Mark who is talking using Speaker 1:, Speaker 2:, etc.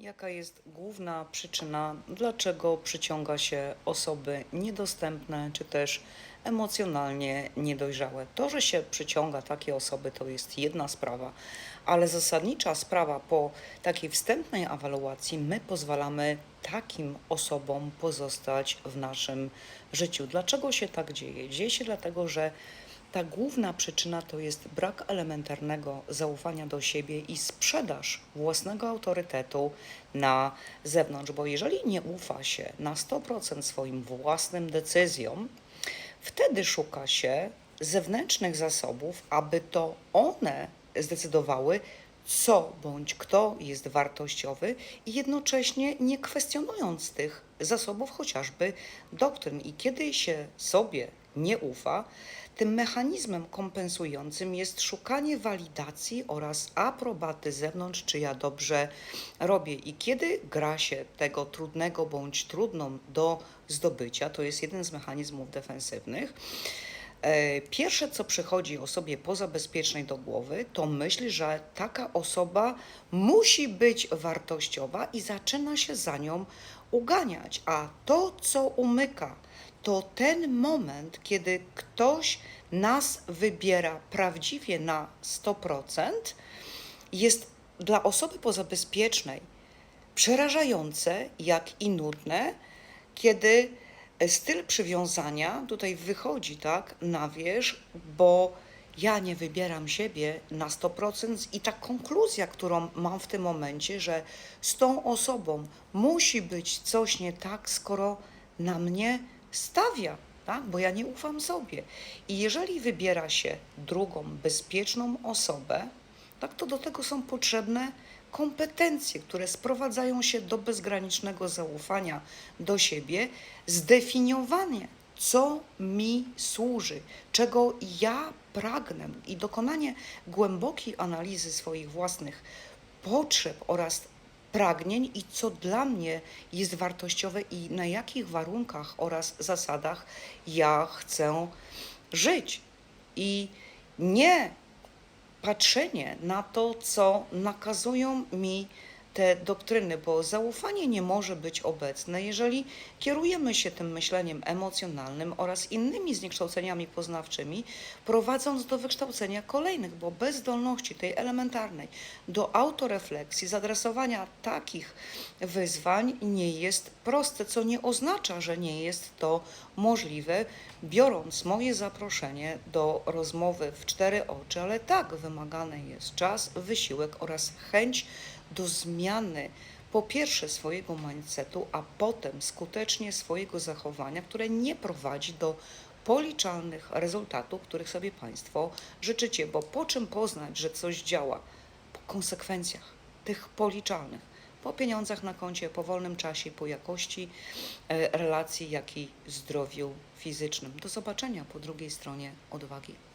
Speaker 1: Jaka jest główna przyczyna, dlaczego przyciąga się osoby niedostępne czy też emocjonalnie niedojrzałe? To, że się przyciąga takie osoby, to jest jedna sprawa, ale zasadnicza sprawa po takiej wstępnej ewaluacji, my pozwalamy takim osobom pozostać w naszym życiu. Dlaczego się tak dzieje? Dzieje się dlatego, że ta główna przyczyna to jest brak elementarnego zaufania do siebie i sprzedaż własnego autorytetu na zewnątrz, bo jeżeli nie ufa się na 100% swoim własnym decyzjom, wtedy szuka się zewnętrznych zasobów, aby to one zdecydowały, co bądź kto jest wartościowy i jednocześnie nie kwestionując tych zasobów, chociażby doktryn. I kiedy się sobie nie ufa, tym mechanizmem kompensującym jest szukanie walidacji oraz aprobaty zewnątrz, czy ja dobrze robię. I kiedy gra się tego trudnego bądź trudną do zdobycia, to jest jeden z mechanizmów defensywnych. E, Pierwsze, co przychodzi osobie pozabezpiecznej do głowy, to myśl, że taka osoba musi być wartościowa i zaczyna się za nią uganiać. A to, co umyka, to ten moment, kiedy ktoś nas wybiera prawdziwie na 100%, jest dla osoby pozabezpiecznej przerażające, jak i nudne, kiedy styl przywiązania tutaj wychodzi tak na wierzch, bo ja nie wybieram siebie na 100% i ta konkluzja, którą mam w tym momencie, że z tą osobą musi być coś nie tak, skoro na mnie stawia, tak? bo ja nie ufam sobie. I jeżeli wybiera się drugą, bezpieczną osobę, tak to do tego są potrzebne kompetencje, które sprowadzają się do bezgranicznego zaufania do siebie, zdefiniowanie, co mi służy, czego ja pragnę i dokonanie głębokiej analizy swoich własnych potrzeb oraz pragnień i co dla mnie jest wartościowe i na jakich warunkach oraz zasadach ja chcę żyć. I nie patrzenie na to, co nakazują mi te doktryny, bo zaufanie nie może być obecne, jeżeli kierujemy się tym myśleniem emocjonalnym oraz innymi zniekształceniami poznawczymi, prowadząc do wykształcenia kolejnych, bo bez zdolności tej elementarnej do autorefleksji, zadresowania takich wyzwań nie jest proste, co nie oznacza, że nie jest to możliwe, biorąc moje zaproszenie do rozmowy w cztery oczy, ale tak wymagany jest czas, wysiłek oraz chęć do zmiany po pierwsze swojego mindsetu, a potem skutecznie swojego zachowania, które nie prowadzi do policzalnych rezultatów, których sobie Państwo życzycie. Bo po czym poznać, że coś działa? Po konsekwencjach tych policzalnych, po pieniądzach na koncie, po wolnym czasie, po jakości e, relacji, jak i zdrowiu fizycznym. Do zobaczenia po drugiej stronie odwagi.